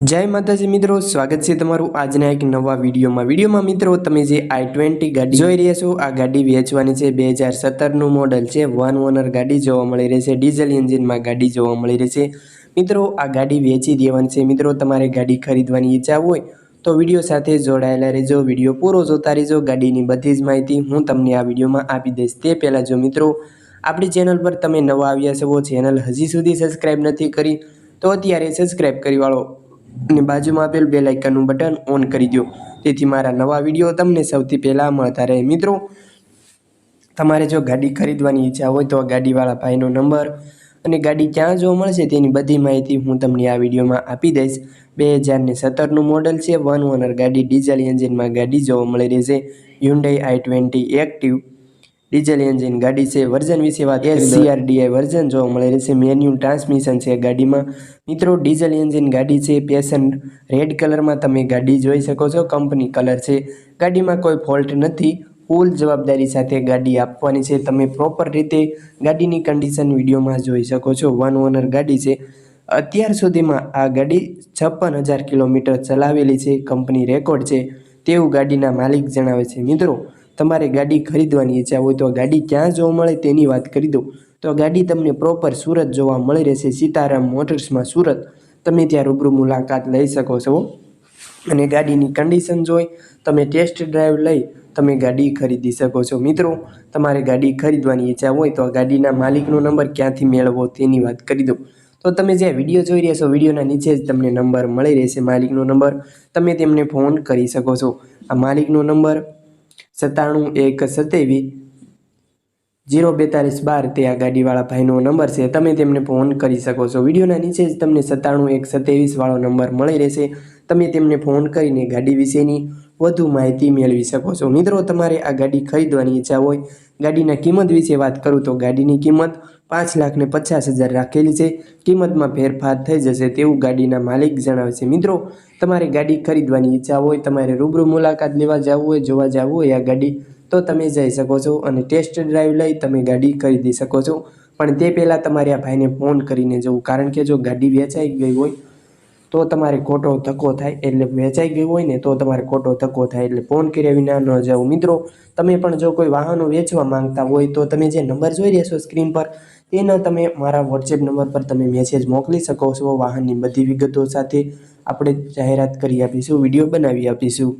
જય માતાજી મિત્રો, સ્વાગત છે તમારું આજના એક નવા વિડીયોમાં. વિડીયોમાં મિત્રો, તમે જે આઈ ટ્વેન્ટી ગાડી જોઈ રહ્યા છો, આ ગાડી વેચવાની છે બે હજાર સત્તરનું મોડલ છે. વન ઓનર ગાડી જોવા મળી રહેશે ડીઝલ એન્જિનમાં ગાડી જોવા મળી રહેશે મિત્રો, આ ગાડી વેચી દેવાની છે. મિત્રો, તમારે ગાડી ખરીદવાની ઈચ્છા હોય તો વીડિયો સાથે જોડાયેલા રહેજો, વીડિયો પૂરો જોતા રહેજો, ગાડીની બધી જ માહિતી હું તમને આ વિડીયોમાં આપી દઈશ. તે પહેલાં જો મિત્રો, આપણી ચેનલ પર તમે નવા આવ્યા છો, ચેનલ હજી સુધી સબસ્ક્રાઈબ નથી કરી, તો અત્યારે સબસ્ક્રાઈબ કરી વાળો અને બાજુમાં આપેલ બે લાઇકનનું બટન ઓન કરી દો તેથી મારા નવા વીડિયો તમને સૌથી પહેલાં મળતા રહે. મિત્રો, તમારે જો ગાડી ખરીદવાની ઈચ્છા હોય તો ગાડીવાળા ભાઈનો નંબર અને ગાડી ક્યાં જોવા મળશે તેની બધી માહિતી હું તમને આ વિડીયોમાં આપી દઈશ. બે હજારને સત્તરનું મોડલ છે. વન ઓનર ગાડી, ડીઝલ એન્જિનમાં ગાડી જોવા મળી રહેશે. Hyundai i twenty active diesel engine ગાડી છે વર્ઝન વિશે વાત કરીએ સીઆરડીઆઈ વર્ઝન જોવા મળે રહેશે મેન્યુઅલ ટ્રાન્સમિશન છે ગાડીમાં. મિત્રો ડીઝલ એન્જિન ગાડી છે પેશન રેડ કલરમાં તમે ગાડી જોઈ શકો છો કંપની કલર છે. ગાડીમાં કોઈ ફોલ્ટ નથી ફૂલ જવાબદારી સાથે ગાડી આપવાની છે. તમે પ્રોપર રીતે ગાડીની કન્ડિશન વિડીયોમાં જોઈ શકો છો. વન ઓનર ગાડી છે. અત્યાર સુધીમાં આ ગાડી છપ્પન હજાર કિલોમીટર ચલાવેલી છે કંપની રેકોર્ડ છે. તેવું ગાડીના માલિક જણાવે છે. મિત્રો તમારે ગાડી ખરીદવાની ઈચ્છા હોય તો ગાડી ક્યાં જોવા મળે તેની વાત કરી દઉં. તો ગાડી તમને પ્રોપર સુરત જોવા મળી રહેશે. સીતારામ મોટર્સમાં સુરત. તમે ત્યાં રૂબરૂ મુલાકાત લઈ શકો છો. અને ગાડીની કન્ડિશન જોઈ, તમે ટેસ્ટ ડ્રાઈવ લઈ, તમે ગાડી ખરીદી શકો છો. મિત્રો, તમારે ગાડી ખરીદવાની ઈચ્છા હોય તો ગાડીના માલિકનો નંબર ક્યાંથી મેળવવો તેની વાત કરી દઉં. તો તમે જે વીડિયો જોઈ રહ્યા છો, વિડીયોના નીચે જ તમને નંબર મળી રહેશે માલિકનો નંબર. તમે તેમને ફોન કરી શકો છો. આ માલિકનો નંબર સત્તાણું એક સત્યાવીસ જીરો બેતાલીસ બાર તે આ ગાડીવાળા ભાઈનો નંબર છે. તમે તેમને ફોન કરી શકો છો. વિડીયોના નીચે જ તમને સત્તાણું એક સત્યાવીસ વાળો નંબર મળી રહેશે. તમે તેમને ફોન કરીને ગાડી વિશેની વધુ માહિતી મેળવી શકો છો. મિત્રો, તમારે આ ગાડી ખરીદવાની ઈચ્છા હોય, ગાડીના કિંમત વિશે વાત કરું તો ગાડીની કિંમત પાંચ લાખ ને પચાસ હજાર રાખેલી છે. કિંમતમાં ફેરફાર થઈ જશે તેવું ગાડીના માલિક જણાવે છે. મિત્રો, તમારે ગાડી ખરીદવાની ઈચ્છા હોય, તમારે રૂબરૂ મુલાકાત લેવા જવું હોય, જોવા જવું હોય આ ગાડી, તો તમે જઈ શકો છો અને ટેસ્ટ ડ્રાઈવ લઈ તમે ગાડી ખરીદી શકો છો. પણ તે પહેલાં તમારે આ ભાઈને ફોન કરીને જવું. કારણ કે જો ગાડી વેચાઈ ગઈ હોય તો તમારે ખોટો ધક્કો થાય એટલે વેચાઈ ગયું હોય ને, તો તમારે ખોટો ધક્કો થાય એટલે ફોન કર્યા વિના ન જાઓ. મિત્રો, તમે પણ જો કોઈ વાહનો વેચવા માંગતા હોય તો તમે જે નંબર જોઈ રહ્યા છો સ્ક્રીન પર, તેના તમે મારા વોટ્સએપ નંબર પર તમે મેસેજ મોકલી શકો છો વાહનની બધી વિગતો સાથે. આપણે જાહેરાત કરી આપીશું વીડિયો બનાવી આપીશું.